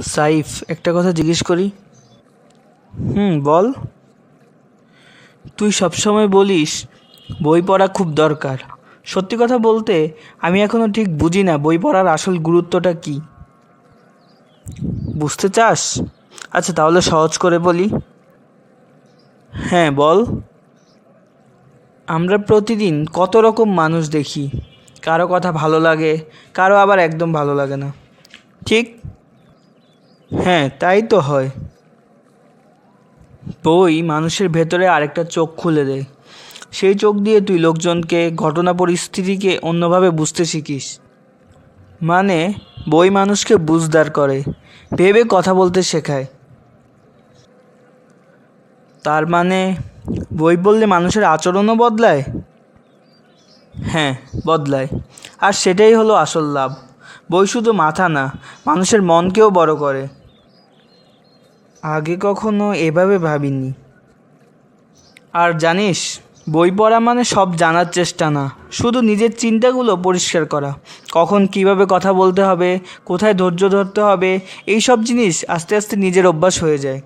সাইফ, একটা কথা জিজ্ঞেস করি। হুম, বল। তুই সবসময় বলিস, বই পড়া খুব দরকার। সত্যি কথা বলতে, আমি এখনও ঠিক বুঝি না বই পড়ার আসল গুরুত্বটা কী। বুঝতে চাস? আচ্ছা তাহলে সহজ করে বলি। হ্যাঁ বল। আমরা প্রতিদিন কত রকম মানুষ দেখি। কারও কথা ভালো লাগে, কারও আবার একদম ভালো লাগে না। ঠিক? হ্যাঁ তাই তো হয়। বই মানুষের ভেতরে আরেকটা চোখ খুলে দেয়। সেই চোখ দিয়ে তুই লোকজনকে, ঘটনা পরিস্থিতিকে অন্যভাবে বুঝতে শিখিস। মানে বই মানুষকে বুঝদার করে, ভেবে কথা বলতে শেখায়। তার মানে বই বললে মানুষের আচরণও বদলায়? হ্যাঁ বদলায়। আর সেটাই হলো আসল লাভ। বই শুধু মাথা না, মানুষের মনকেও বড় করে। আগে কখনো এভাবে ভাবিনি। আর জানিস, বই পড়া মানে সব জানার চেষ্টা না, শুধু নিজের চিন্তাগুলো পরিষ্কার করা। কখন কীভাবে কথা বলতে হবে, কোথায় ধৈর্য ধরতে হবে এই সব জিনিস আস্তে আস্তে নিজের অভ্যাস হয়ে যায়।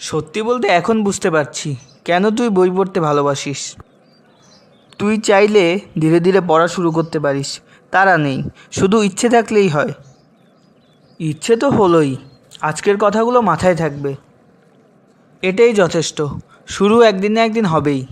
সত্যি বলতে এখন বুঝতে পারছি, কেন তুই বই পড়তে ভালোবাসিস? তুই চাইলে ধীরে ধীরে পড়া শুরু করতে পারিস, তারা নেই, শুধু ইচ্ছে থাকলেই হয়। ইচ্ছে তো হলোই। আজকের কথাগুলো মাথায় থাকবে। এটাই যথেষ্ট। শুরু একদিন না একদিন হবেই।